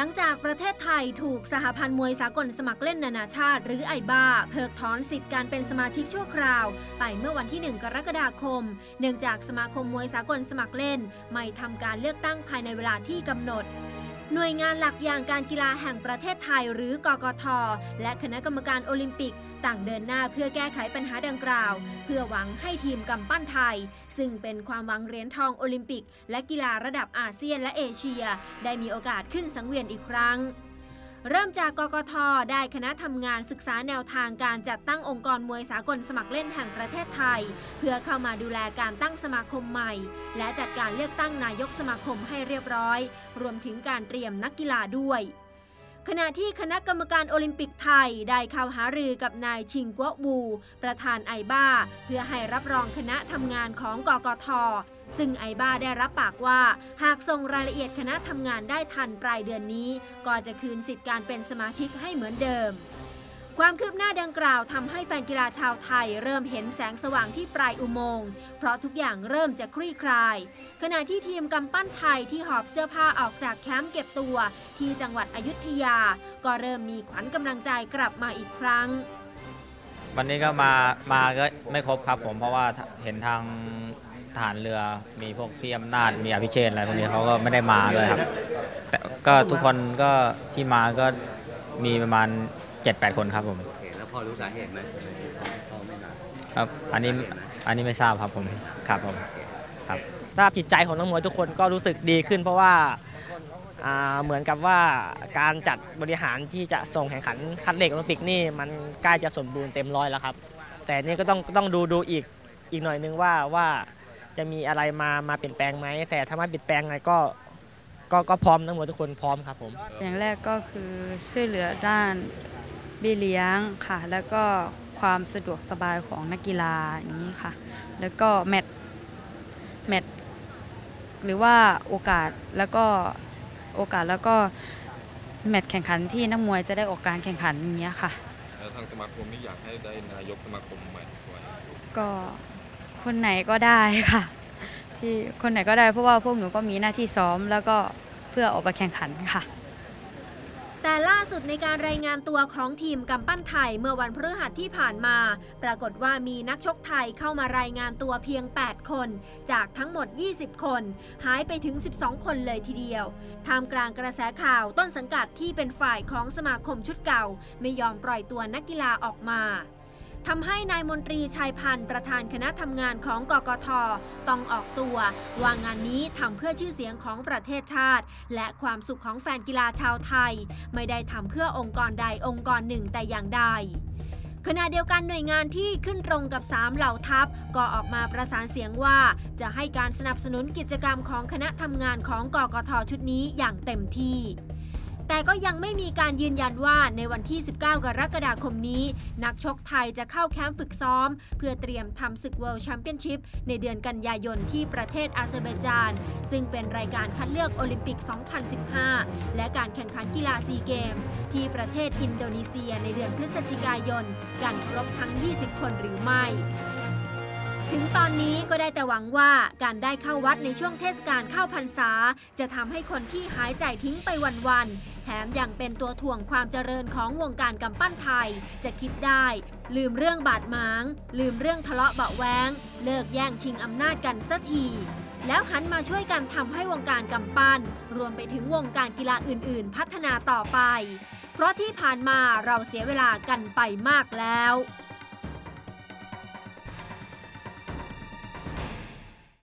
ลังจากประเทศไทยถูกสหพันธ์มวยสากลสมัครเล่นนานาชาติ หรือไอบาเพิกถอนสิทธิ์การเป็นสมาชิกชั่วคราว ไปเมื่อวันที่ 1 กรกฎาคม เนื่องจากสมาคมมวยสากลสมัครเล่น ไม่ทำการเลือกตั้งภายในเวลาที่กำหนด หน่วยงานหลักอย่างการกีฬาแห่งประเทศไทยหรือกกท และคณะกรรมการโอลิมปิก ต่างเดินหน้าเพื่อแก้ไขปัญหาดังกล่าว เพื่อหวังให้ทีมกำปั้นไทย ซึ่งเป็นความหวังเหรียญทองโอลิมปิก และกีฬาระดับอาเซียนและเอเชีย ได้มีโอกาสขึ้นสังเวียนอีกครั้ง เริ่มจากกกทได้คณะทำงานศึกษาแนวทางการจัดตั้งองค์กรมวยสากลสมัครเล่นแห่งประเทศไทย เพื่อเข้ามาดูแลการตั้งสมาคมใหม่ และจัดการเลือกตั้งนายกสมาคมให้เรียบร้อย รวมถึงการเตรียมนักกีฬาด้วย ขณะที่คณะกรรมการโอลิมปิกไทย ได้เข้าหารือกับนายชิงกัวบู ประธานไอบ้า เพื่อให้รับรองคณะทำงานของกกท ซึ่งไอบ้าได้รับปากว่า หากส่งรายละเอียดคณะทำงานได้ทันปลายเดือนนี้ ก็จะคืนสิทธิการเป็นสมาชิกให้เหมือนเดิม ความคืบหน้าดังกล่าวทำให้แฟนกีฬาชาวไทย เริ่มเห็นแสงสว่างที่ปลายอุโมงค์เพราะทุกอย่างเริ่มจะคลี่คลาย ขณะที่ทีมกำปั้นไทยที่หอบเสื้อผ้าออกจากแคมป์เก็บตัวที่จังหวัดอยุธยา ก็เริ่มมีขวัญกำลังใจกลับมาอีกครั้ง วันนี้ก็มามาก็ไม่ครบครับผมเพราะว่าเห็นทางทหารเรือมีพวกพี่อำนาจมีอภิเชษอะไรพวกนี้เขาก็ไม่ได้มาเลยครับแต่ก็ทุกคนก็ที่มาก็มีประมาณ 7-8คนครับผมโอเคแล้วพอรู้สาเหตุไหมเขาไม่มาครับ อันนี้อันนี้ไม่ทราบครับผมครับผมครับสภาพจิตใจของนักมวยทุกคนก็รู้สึกดีขึ้น เพราะว่าอ่าเหมือนกับว่าการจัดบริหารที่จะส่งแข่งขันคัดเด็กโอลิมปิกนี่มันใกล้จะสมบูรณ์เต็มร้อยแล้วครับ แต่นี่ก็ต้องต้องดูดูอีกอีกหน่อยนึงว่าว่าจะมีอะไรมามาเปลี่ยนแปลงไหมแต่ถ้าไม่เปลี่ยนแปลงไงก็ ก็ก็พร้อมนักมวยทุกคนพร้อมครับผม อย่างแรกก็คือช่วยเหลือด้านเบี้ยเลี้ยงค่ะ แล้วก็ความสะดวกสบายของนักกีฬาอย่างนี้ค่ะ แล้วก็แมตช์แมตช์หรือว่าโอกาสแล้วก็โอกาสแล้วก็แมตช์แข่งขันที่นักมวยจะได้ออกการแข่งขันอย่างเงี้ยค่ะแล้วทางสมาคมนี่อยากให้ได้นายกสมาคมใหม่ด้วยก็คนไหนก็ได้ค่ะ ที่คนไหนก็ได้เพราะว่าพวกหนูก็มีหน้าที่ซ้อม แล้วก็เพื่อออกไปแข่งขันค่ะ แต่ล่าสุดในการรายงานตัวของทีมกำปั้นไทยเมื่อวันพฤหัสที่ผ่านมา ปรากฏว่ามีนักชกไทยเข้ามารายงานตัวเพียง 8 คน จากทั้งหมด 20 คน หายไปถึง 12 คนเลยทีเดียวท่ามกลางกระแสข่าวต้นสังกัดที่เป็นฝ่ายของสมาคมชุดเก่า ไม่ยอมปล่อยตัวนักกีฬาออกมา ทำให้นายมนตรีชัยพันธ์ประธานคณะทำงานของกกทต้องออกตัวว่างานนี้ทำเพื่อชื่อเสียงของประเทศชาติ และความสุขของแฟนกีฬาชาวไทย ไม่ได้ทำเพื่อองค์กรใดองค์กรหนึ่งแต่อย่างใดขณะเดียวกันหน่วยงานที่ขึ้นตรงกับ 3 เหล่าทัพ ก็ออกมาประสานเสียงว่า จะให้การสนับสนุนกิจกรรมของคณะทำงานของกกทชุดนี้อย่างเต็มที่ แต่ก็ยังไม่มีการยืนยันว่าในวันที่ 19 กรกฎาคมนี้ นักชกไทยจะเข้าแคมป์ฝึกซ้อม เพื่อเตรียมทำศึก World Championship ในเดือนกันยายนที่ประเทศอาเซอร์ไบจาน ซึ่งเป็นรายการคัดเลือกโอลิมปิก 2015 และการแข่งขันกีฬาซีเกมส์ที่ประเทศอินโดนีเซียในเดือนพฤศจิกายน กันครบทั้ง 20 คนหรือไม่ถึงตอนนี้ก็ได้แต่หวังว่าการได้เข้าวัดในช่วงเทศกาลเข้าพรรษา จะทำให้คนที่หายใจทิ้งไปวันๆ มยังเป็นตัวถ่วงความเจริญของวงการกำปั้นไทย จะคิดได้ ลืมเรื่องบาดหมาง ลืมเรื่องทะเลาะเบาะแว้งเลิกแย่งชิงอำนาจกันสักทีแล้วหันมาช่วยกันทำให้วงการกำปั้น รวมไปถึงวงการกีฬาอื่น ๆ พัฒนาต่อไป เพราะที่ผ่านมาเราเสียเวลากันไปมากแล้ว